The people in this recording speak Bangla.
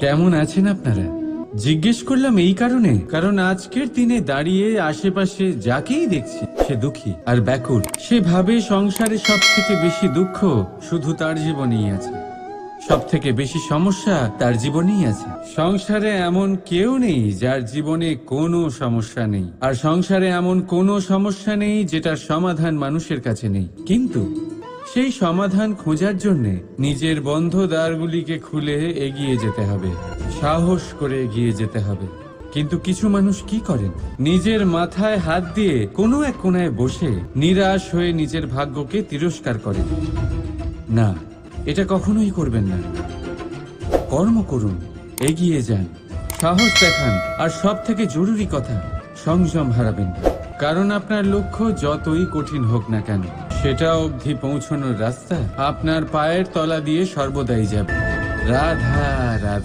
কেমন আছেন আপনারা? জিজ্ঞেস করলাম এই কারণে, কারণ আজকের দিনে দাঁড়িয়ে আশেপাশে যাকেই দেখছি, সে দুঃখী আর ব্যাকুল। সে ভাবে সংসারে সব থেকে বেশি দুঃখ শুধু তার জীবনেই আছে। সব থেকে বেশি সমস্যা তার জীবনেই আছে। সংসারে এমন কেউ নেই যার জীবনে কোনো সমস্যা নেই। আর সংসারে এমন কোনো সমস্যা নেই যেটার সমাধান মানুষের কাছে নেই। কিন্তু সেই সমাধান খোঁজার জন্যে নিজের বন্ধ দ্বারগুলিকে খুলে এগিয়ে যেতে হবে, সাহস করে এগিয়ে যেতে হবে। কিন্তু কিছু মানুষ কি করেন? নিজের মাথায় হাত দিয়ে কোনো এক কোনায় বসে নিরাশ হয়ে নিজের ভাগ্যকে তিরস্কার করেন। না, এটা কখনোই করবেন না। কর্ম করুন, এগিয়ে যান, সাহস দেখান, আর সব থেকে জরুরি কথা, সংযম হারাবেন না। কারণ আপনার লক্ষ্য যতই কঠিন হোক না কেন, সেটা অবধি পৌঁছানোর রাস্তা আপনার পায়ের তলা দিয়ে সর্বদাই যাবে। রাধা রাধা।